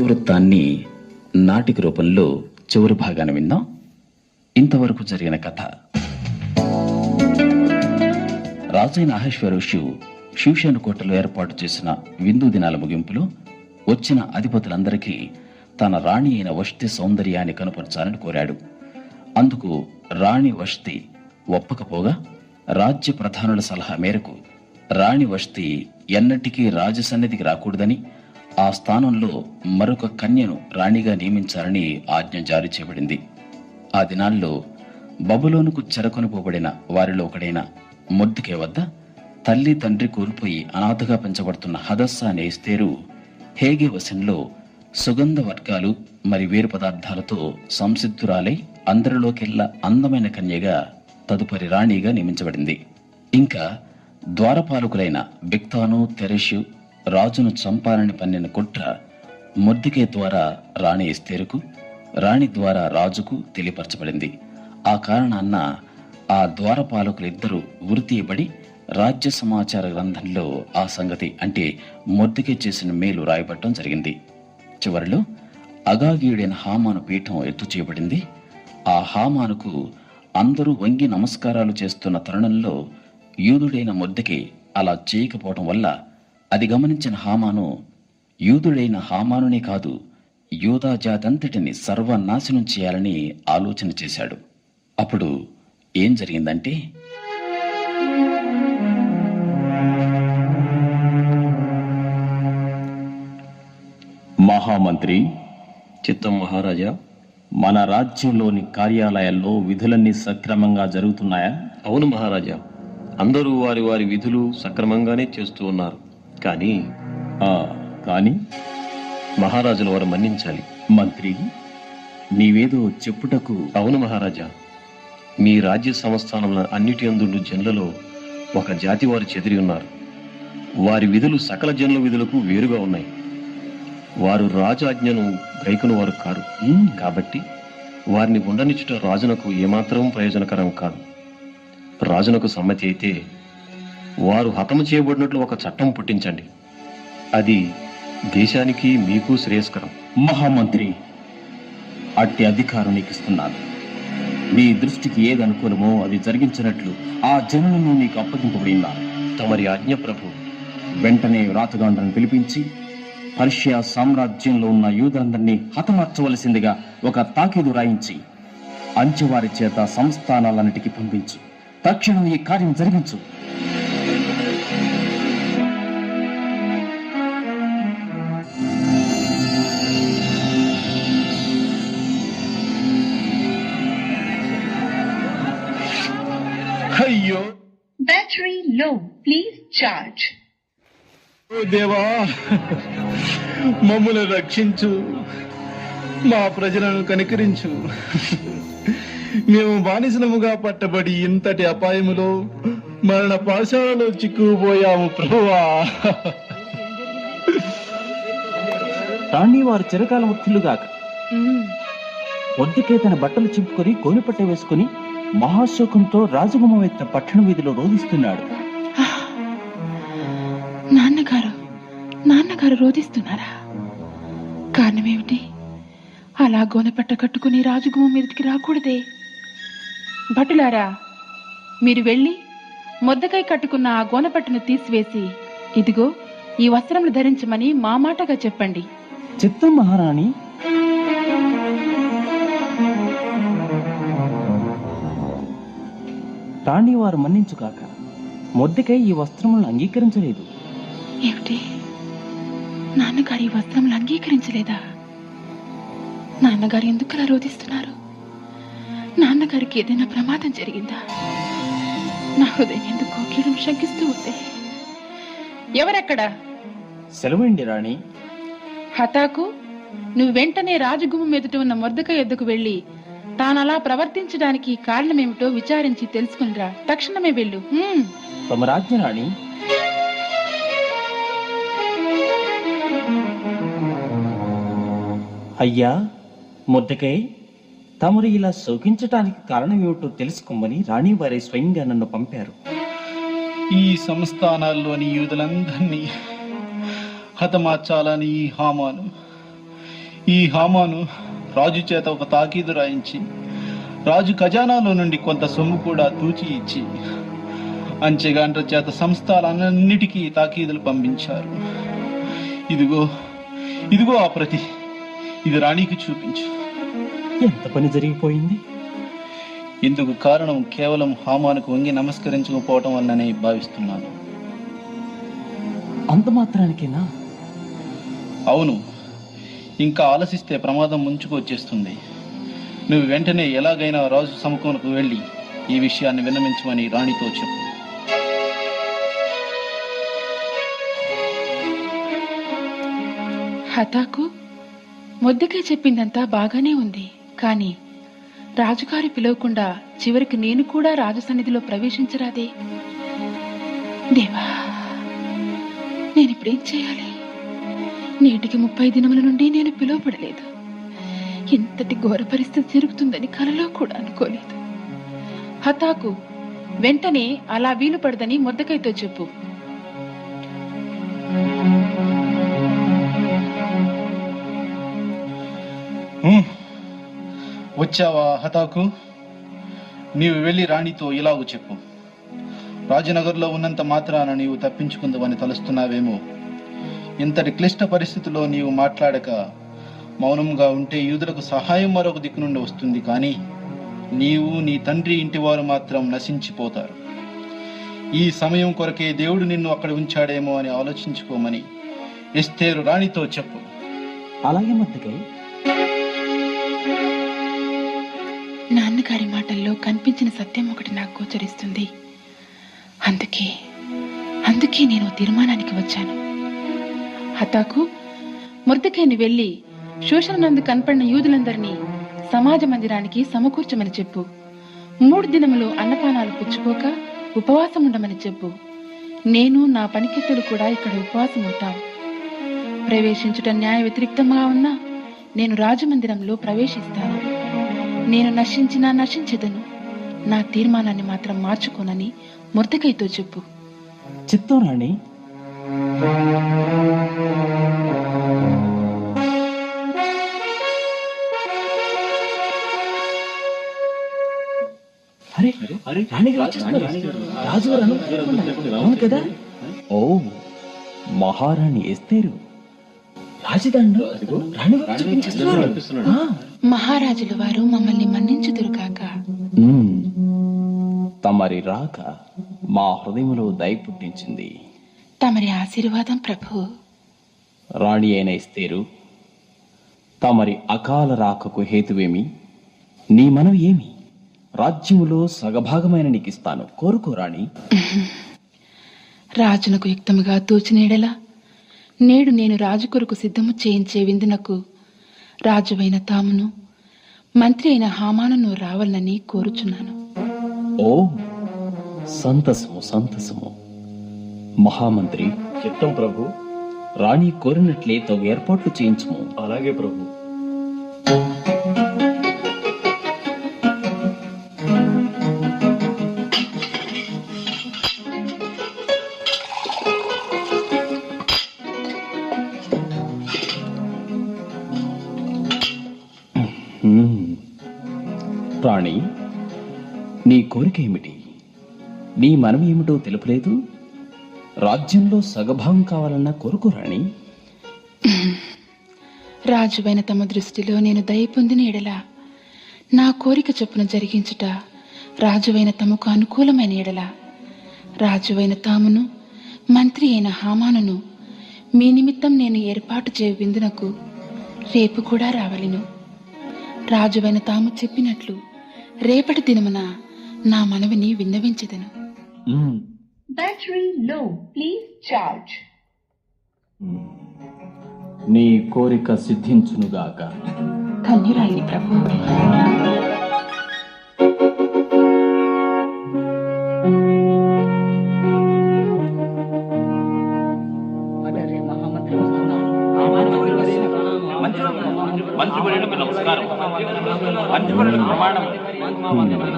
వృత్తాన్ని నాటిక రూపంలో చివరి భాగాన్ని విందాం. ఇంతవరకు జరిగిన కథ. రాజైన అహేశ్వరుషు శివశాను కోటలో ఏర్పాటు చేసిన విందు దినాల ముగింపులో వచ్చిన అధిపతులందరికీ తన రాణి అయిన వష్టి సౌందర్యాన్ని కనుపరచాలని కోరాడు. అందుకు రాణి వష్తి ఒప్పకపోగా రాజ్య ప్రధానుల సలహా మేరకు రాణి వష్తి ఎన్నటికీ రాజసన్నిధికి రాకూడదని ఆ స్థానంలో మరొక కన్యను రాణిగా నియమించాలని ఆజ్ఞ జారీ చేయబడింది. ఆ దినాల్లో బబులోనుకు చెరకొనిపోబడిన వారిలో ఒకడైన మొద్దుకే వద్ద తల్లి తండ్రి కోల్పోయి అనాథగా పెంచబడుతున్న హదస్స అనే ఇస్తేరు హేగే వశంలో సుగంధ వర్గాలు మరి వేరు పదార్థాలతో సంసిద్ధురాలై అందరిలోకెల్లా అందమైన కన్యగా తదుపరి రాణిగా నియమించబడింది. ఇంకా ద్వారపాలకులైన బిక్తాను తెరెషు రాజును చంపాలని పన్నిన కుట్ర మొద్దికే ద్వారా రాణి ఎస్తేరుకు రాణి ద్వారా రాజుకు తెలియపరచబడింది. ఆ కారణాన్న ఆ ద్వారపాలకులిద్దరూ వృత్తియబడి రాజ్య సమాచార గ్రంథంలో ఆ సంగతి అంటే మొద్దుకే చేసిన మేలు రాయబట్టడం జరిగింది. చివరిలో అగాగీయుడైన హామాను పీఠం ఎత్తు చేయబడింది. ఆ హామానుకు అందరూ వంగి నమస్కారాలు చేస్తున్న తరుణంలో యూదుడైన మొద్దకి అలా చేయకపోవటం వల్ల అది గమనించిన హామాను యూదుడైన హామానునే కాదు యూదా జాతంతటిని సర్వనాశనం చేయాలని ఆలోచన చేశాడు. అప్పుడు ఏం జరిగిందంటే మహామంత్రి చిత్తం మహారాజా. మన రాజ్యంలోని కార్యాలయాల్లో విధులన్నీ సక్రమంగా జరుగుతున్నాయా? అవును మహారాజా. అందరూ వారి వారి విధులు సక్రమంగానే చేస్తూ ఉన్నారు. కానీ ఆ, కానీ మహారాజుల వారు మన్నించాలి. మంత్రి నీవేదో చెప్పుటకు అవును మహారాజా. మీ రాజ్య సంస్థానముల అన్నిటి అందుండు జనులలో ఒక జాతి వారు చెదిరి ఉన్నారు. వారి విధులు సకల జనుల విధులకు వేరుగా ఉన్నాయి. వారు రాజాజ్ఞను గైకుని వారు కారు. కాబట్టి వారిని ఉండనిచ్చుట రాజునకు ఏమాత్రం ప్రయోజనకరం కాదు. రాజునకు సమ్మతి అయితే వారు హతము చేయబడినట్లు ఒక చట్టం పుట్టించండి. అది దేశానికి మీకు శ్రేయస్కరం. మహామంత్రి అట్టి అధికారం నీకు ఇస్తున్నాను నీ దృష్టికి ఏది అనుకూలమో అది జరిగించినట్లు ఆ జనులను నీకు అప్పగింపబడినాను తమరి ఆజ్ఞ ప్రభు. వెంటనే వ్రాతగాండ్రను పిలిపించి పర్షియా సామ్రాజ్యంలో ఉన్న యూదులందరినీ హతమార్చవలసిందిగా ఒక తాకీదు రాయించి అంచెవారి చేత సంస్థానాలన్నిటికీ పంపించు తక్షణం ఈ కార్యం జరిగించు. Battery low. Please charge. ఓ దేవా మమ్మల్ని రక్షించు మా ప్రజలను కనికరించు మేము బానిసలముగా పట్టబడి ఇంతటి అపాయములో మరణ పాశాలలో చిక్కుపోయాము ప్రభువా రాణి వారు చిరకాలం ఉత్తిల్లుగాక ఒద్దుకే తన బట్టలు చింపుకొని కోనిపట్ట వేసుకుని మహాశోకంతో రాజగుమం ఎత్తిన పట్టణ వీధిలో రోధిస్తున్నాడు. నాన్నగారు నాన్నగారు రోధిస్తున్నారా? కారణమేమిటి? అలా గోనెపట్ట కట్టుకుని రాజగుమ్మ మీదకి రాకూడదే. భటులారా మీరు వెళ్ళి మొద్దకై కట్టుకున్న ఆ గోనపట్టును తీసివేసి ఇదిగో ఈ వస్త్రములు ధరించమని మా మాటగా చెప్పండి. చిత్తం మహారాణి. రాణి వారు మన్నించుగాక మొద్దకై ఈ వస్త్రములను అంగీకరించలేదు. ఏమిటి? నాన్నగారు ఈ వస్త్రములు అంగీకరించలేదా? నాన్నగారు ఎందుకు అలా రోధిస్తున్నారు? నాన్నగారికి ఏదైనా ప్రమాదం జరిగిందా? నా హృదయం ఎందుకో కీడును శంకిస్తూ ఉంది? ఎవరక్కడ? సెలవండి రాణి. హతాకు? నువ్వు వెంటనే రాజగుమ్మ ఎదుట ఉన్న మొద్దక ఎద్దుకు వెళ్ళి తానలా ప్రవర్తించడానికి కారణమేమిటో విచారించి తెలుసుకునిరా. తక్షణమే వెళ్ళు. హ్మ్. తమ రాజ్య రాణి అయ్యా ముద్దకై తమరు ఇలా శోకించటానికి కారణం ఏమిటో తెలుసుకోమని రాణి వారి స్వయంగా నన్ను పంపారు. ఈ సంస్థానాల్లోని యూదులందరినీ హతమార్చాలని ఈ హామాను. ఈ హామాను రాజు చేత ఒక తాకీదు రాయించి రాజు ఖజానాలో నుండి కొంత సొమ్ము కూడా తూచి ఇచ్చి అంచెగాండ్ర చేత సంస్థలన్నిటికీ తాకీదులు పంపించారు. ఇదిగో ఇదిగో ఆ ప్రతి ఇది రాణికి చూపించు. ఎంత పని జరిగిపోయింది? ఇందుకు కారణం కేవలం హామానుకు వంగి నమస్కరించకపోవటం వల్లనే భావిస్తున్నాను. అంత మాత్రానికేనా? అవును ఇంకా ఆలసిస్తే ప్రమాదం ముంచుకు వచ్చేస్తుంది. నువ్వు వెంటనే ఎలాగైనా రాజు సముఖంకు వెళ్ళి ఈ విషయాన్ని విన్నమించమని రాణితో చెప్పు. హతాకు మొద్దకే చెప్పిందంతా బాగానే ఉంది. కానీ రాజుగారి పిలవకుండా చివరికి నేను కూడా రాజు సన్నిధిలో ప్రవేశించరాదే. దేవా నేనిప్పుడేం చేయాలి? నేటికి ముప్పై దినముల నుండి నేను పిలువపడలేదు ఇంతటి ఘోర పరిస్థితి జరుగుతుందని కలలో కూడా అనుకోలేదు. హతాకు వెంటనే అలా వీలు పడదని మొద్దకైతో చెప్పు. వచ్చావా హతాకు? నీవు వెళ్ళి రాణితో ఇలాగూ చెప్పు. రాజనగర్లో ఉన్నంత మాత్రాన నీవు తప్పించుకుందామని తలుస్తున్నావేమో. ఇంతటి క్లిష్ట పరిస్థితిలో నీవు మాట్లాడక మౌనంగా ఉంటే యూదులకు సహాయం మరొక దిక్కు నుండి వస్తుంది కానీ నీవు నీ తండ్రి ఇంటి వారు మాత్రం నశించిపోతారు. ఈ సమయం కొరకే దేవుడు నిన్ను అక్కడ ఉంచాడేమో అని ఆలోచించుకోమని ఎస్తేరు రాణితో చెప్పు. అలాగే మొద్దకై నాన్నగారి మాటల్లో కనిపించిన సత్యం ఒకటి నాకు గోచరిస్తుంది అందుకే అందుకే నేను తీర్మానానికి వచ్చాను. హతాకు ముర్దకేని వెళ్ళి శోషణ నందు కనపడిన యూదులందరినీ సమాజ మందిరానికి సమకూర్చమని చెప్పు. మూడు దినములు అన్నపానాలు పుచ్చుకోక ఉపవాసం ఉండమని చెప్పు. నేను నా పనికిత్తులు కూడా ఇక్కడ ఉపవాసం ఉంటాం. ప్రవేశించుట న్యాయ వ్యతిరిక్తంగా ఉన్నా నేను రాజమందిరంలో ప్రవేశిస్తాను. నేను నశించినా నశించదను. నా తీర్మానాన్ని మాత్రం మార్చుకోనని ముర్దకైతో చెప్పు. చిత్తం రాణి అరే రాణిగారు వచ్చేస్తున్నారు. రాజుగారు అనుకుంటున్నారు. అవును కదా? ఓ మహారాణి ఎస్తేరు. రాజదండు. రాణిగారు చూపించేస్తున్నారు. ఆ, మహారాజుల వారు మమ్మల్ని మన్నించుదురుగాక మ్మ్. తమరి రాక మా హృదయంలో దయ పుట్టించింది తమరి ఆశీర్వాదం ప్రభు. రాణి అయిన ఇస్తేరు తమరి అకాల రాకకు హేతువేమి? నీ మనవి ఏమి? రాజ్యములో సగభాగమైన నీకిస్తాను. కోరుకో రాణి. రాజునకు యుక్తముగా తోచినేడలా నేడు నేను రాజు కొరకు సిద్ధము చేయించే విందునకు రాజువైన తామును మంత్రి అయిన హామానును రావాలని కోరుచున్నాను. ఓ. సంతసము సంతసము. మహామంత్రి. చిత్తం ప్రభు. రాణి కోరినట్లే తగు ఏర్పాట్లు చేయించుము. అలాగే ప్రభు. రాణి నీ కోరిక ఏమిటి? నీ మనం ఏమిటో తెలుపలేదు? రాజ్యంలో సగభాగం కావాలన్న కోరుకో రాణి. రాజువైన తమ దృష్టిలో నేను దయ పొందిన ఎడల నా కోరిక చొప్పున జరిగించుట రాజువైన తమకు అనుకూలమైన ఎడల. రాజువైన తామును మంత్రి అయిన హామానును మీ నిమిత్తం నేను ఏర్పాటు చేయు విందునకు రేపు కూడా రావలిను. రాజువైన తాము చెప్పినట్లు రేపటి దినమున నా మనవిని విన్నవించదను. Battery low. Please charge. నీ కోరిక సిద్ధించునుగాక ధన్యురాలిని ప్రభు.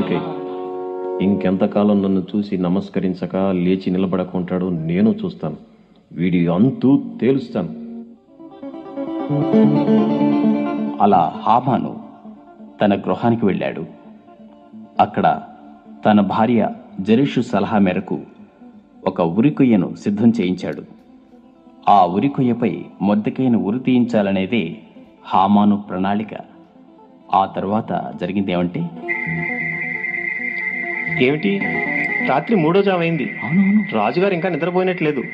ఓకే. ఇంకెంతకాలం నన్ను చూసి నమస్కరించక లేచి నిలబడకుంటాడో నేను చూస్తాను. వీడి అంతు తేలుస్తాను. అలా హామాను తన గృహానికి వెళ్ళాడు. అక్కడ తన భార్య జరీషు సలహా మేరకు ఒక ఉరికొయ్యను సిద్ధం చేయించాడు. ఆ ఉరికొయ్యపై మొద్దకైన ఉరి తీయించాలనేదే హామాను ప్రణాళిక. ఆ తర్వాత జరిగిందేమంటే? ఏమిటి? రాత్రి మూడో జామైంది అవునవును రాజుగారు ఇంకా నిద్రపోయినట్లేదు.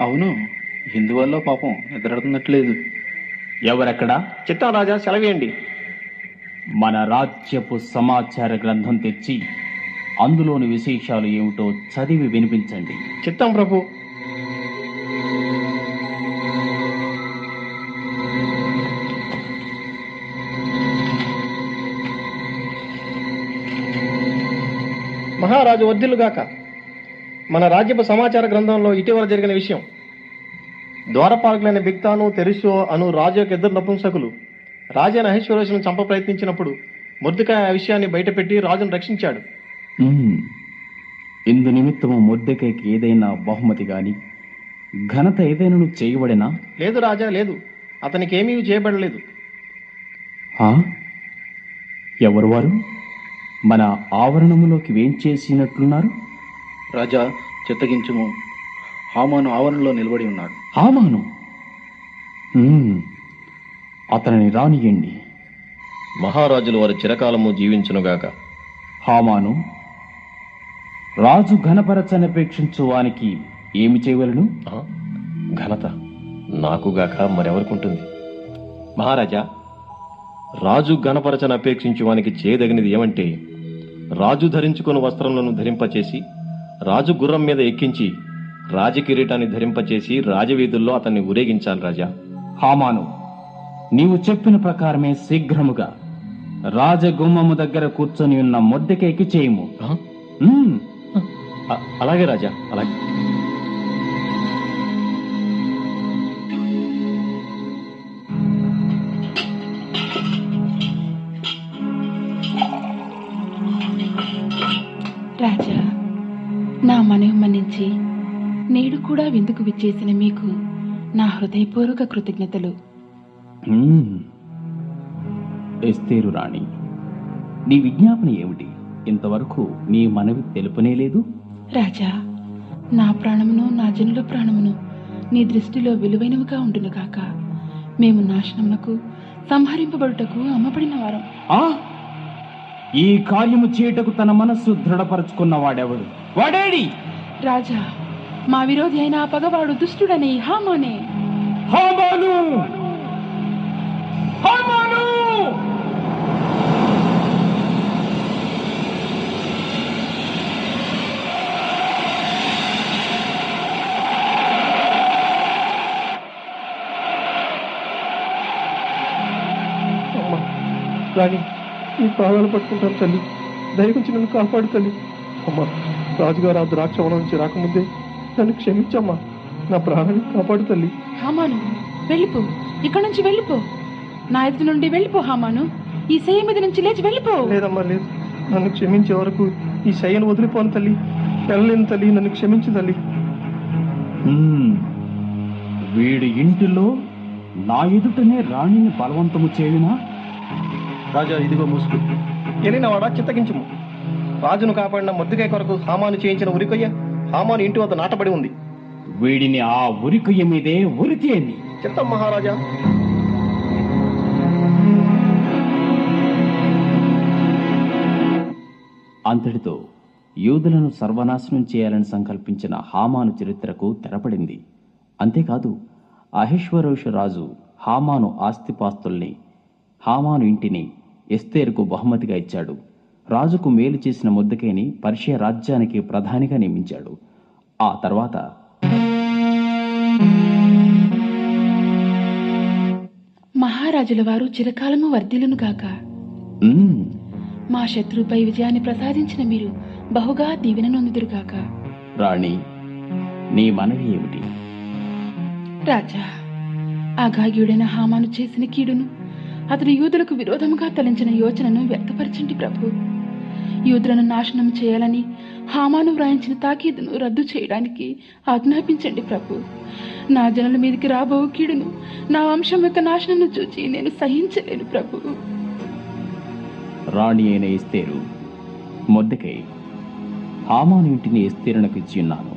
అవును. ఎందువల్ల పాపం నిద్రడుతున్నట్లేదు ఎవరక్కడా? చిత్తం రాజా సెలవేయండి. మన రాజ్యపు సమాచార గ్రంథం తెచ్చి అందులోని విశేషాలు ఏమిటో చదివి వినిపించండి. చిత్తం ప్రభు మహారాజు వర్ధిల్లుగాక మన రాజ్యపు సమాచార గ్రంథంలో ఇటీవల జరిగిన విషయం. ద్వారపాలకులైన బిక్తాను తెరిసో అను రాజు యొక్క ఇద్దరు నపుంసకులు రాజా నహేశ్వరేశ్వరుని చంప ప్రయత్నించినప్పుడు ముద్దుకాయ ఆ విషయాన్ని బయటపెట్టి రాజును రక్షించాడు. ఇందు నిమిత్తము మొద్దెకైకి ఏదైనా బహుమతి గాని ఘనత ఏదైనా చేయబడినా? లేదు రాజా లేదు. అతనికి ఏమీ చేయబడలేదు. ఆ? ఎవరు వారు? మన ఆవరణములోకి వేంచేసినట్లున్నారు రాజా చిత్తగించుము. హామాను ఆవరణలో నిలబడి ఉన్నాడు. హామాను. అతనిని రానియండి. మహారాజులు వారి చిరకాలము జీవించునుగాక హామాను రాజు ఘనపరచనపేక్షించు వానికి ఏమి చేయవలను? ఘనత నాకుగాక మరెవరికుంటుంది మహారాజా రాజు గణపరచన అపేక్షించు వానికి చేయదగినది ఏమంటే రాజు ధరించుకుని వస్త్రములను ధరింపచేసి రాజు గుర్రం మీద ఎక్కించి రాజకిరీటాన్ని ధరింపచేసి రాజవీధుల్లో అతన్ని ఊరేగించాలి రాజా. హామాను నీవు చెప్పిన ప్రకారమే శీఘ్రముగా రాజగుమ్మము దగ్గర కూర్చొని ఉన్న మొద్దెకేకి చేయము. అలాగే రాజా అలాగే. విచ్చేసిన మీకు నా హృదయపూర్వక కృతజ్ఞతలు. ఎస్తేరు రాణి నీ విజ్ఞాపన ఏమిటి? ఇంతవరకు నీ మనవి తెలుపనే లేదు? రాజా నా ప్రాణమును నా జనుల ప్రాణమును నీ దృష్టిలో విలువైనవిగా ఉండును కాక మేము నాశనమునకు సంహరింపబడుటకు అమ్మబడిన వారం. ఆ? ఈ కార్యము చేయటకు తన మనస్సు దృఢపరచుకున్న వాడెవడు? వాడేడి? రాజా మా విరోధి అయిన పగవాడు దుష్టుడని హామానే. హామాను! హామాను! అమ్మా రాణి నీ ప్రాణాలు పట్టుకుంటాను తల్లి. దయగుంచి నన్ను కాపాడు తల్లి. అమ్మ రాజుగారు ఆ ద్రాక్ష వనం నుంచి రాకముందే నన్ను క్షమించమ్మా. నా ప్రాణాన్ని కాపాడు తల్లి. హామాను వెళ్ళిపో. ఇక్కడ నుంచి వెళ్ళిపో. నా ఎదుటి నుండి వెళ్ళిపో హామాను. ఈ సేయ మీద నుంచి లేచి వెళ్ళిపో. లేదమ్మా లేదు. నన్ను క్షమించే వరకు ఈ శయ్యను వదిలిపోను తల్లి. వెళ్ళలేను తల్లి నన్ను క్షమించు తల్లి. వీడి ఇంటిలో నా ఎదుటనే రాణిని బలవంతము చేయునా? రాజా ఇదిగో ముసుగు వెళ్ళిన వాడా చిత్తగించుము రాజును కాపాడిన ముద్దుకాయ కొరకు హామాను చేయించిన ఉరికొయ్య హామాను ఇంటి వద్ద నాటబడి ఉంది. వీడిని ఆ ఉరికొయ్య మీదే ఉరితేయండి. చిత్తం మహారాజా? అంతటితో యూదులను సర్వనాశనం చేయాలని సంకల్పించిన హామాను చరిత్రకు తెరపడింది. అంతేకాదు అహిష్వరోష రాజు హామాను ఆస్తిపాస్తుల్ని హామాను ఇంటిని ఎస్తేరుకు బహుమతిగా ఇచ్చాడు. రాజుకు మేలు చేసిన ముద్దకేని పర్షియా రాజ్యానికి ప్రధానిగా నియమించాడు. ఆ తర్వాత మహారాజుల వారు చిరకాలము వర్ధిల్లును గాక. మ్మ్, మా శత్రువుపై విజయాన్ని ప్రసాదించిన మీరు బహుగా దీవెన నొందుదురుగాక రాణి నీ మనవి ఏమిటి? రాజా అగాగ్యుడైన హామాను చేసిన కీడును అతడు యూదులకు విరోధముగా తలంచిన యోచనను వ్యక్తపరచండి ప్రభు. యూదులను నాశనం చేయాలని హామాను వ్రాయించిన తాకీదును రద్దు చేయడానికి ఆజ్ఞాపించండి ప్రభు. నా జనుల మీదకి రాబో కీడును నా వంశం యొక్క నాశనను చూచి నేను సహించలేను ప్రభు. రాణి అయిన ఇస్తేరు మొద్దకై హామాను ఇంటిని ఎస్తేరునకు ఇచ్చి ఉన్నాను.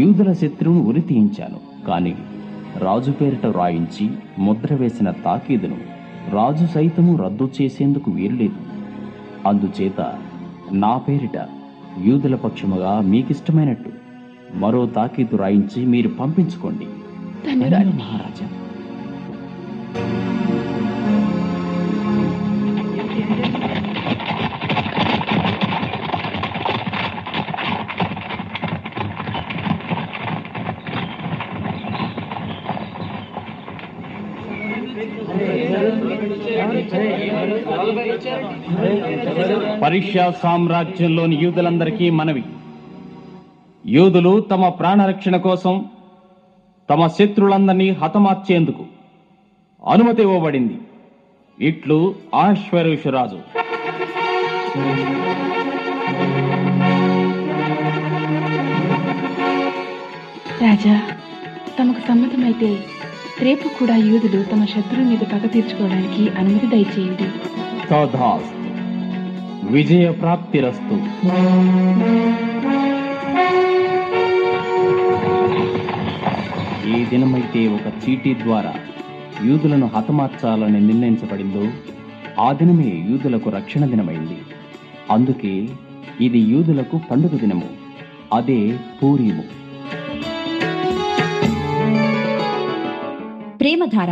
యూదుల శత్రువును ఉరి తీయించాను కానీ రాజు పేరిట వ్రాయించి ముద్ర వేసిన తాకీదును రాజు సైతము రద్దు చేసేందుకు వీలులేదు అందుచేత నా పేరిట యూదుల పక్షముగా మీకిష్టమైనట్టు మరో తాకీదు రాయించి మీరు పంపించుకోండి. మహారాజా. పర్షియా సామ్రాజ్యంలోని యూదులందరికీ మనవి. యూదులు తమ ప్రాణరక్షణ కోసం తమ శత్రులందరినీ హతమార్చేందుకు అనుమతి ఇవ్వబడింది. ఇట్లు ఆశ్వరుషురాజు రాజా తమకు సమ్మతమైతే రేపు కూడా యూదులు తమ శత్రువు మీద పగ తీర్చుకోవడానికి అనుమతి దయచేయండి. తథాస్తు విజయ ప్రాప్తిరస్తు ఏ దినమైతే ఒక చీటీ ద్వారా యూదులను హతమార్చాలని నిర్ణయించబడిందో ఆ దినమే యూదులకు రక్షణ దినమైంది. అందుకే ఇది యూదులకు పండుగ దినము. అదే పూరీము. ప్రేమధార.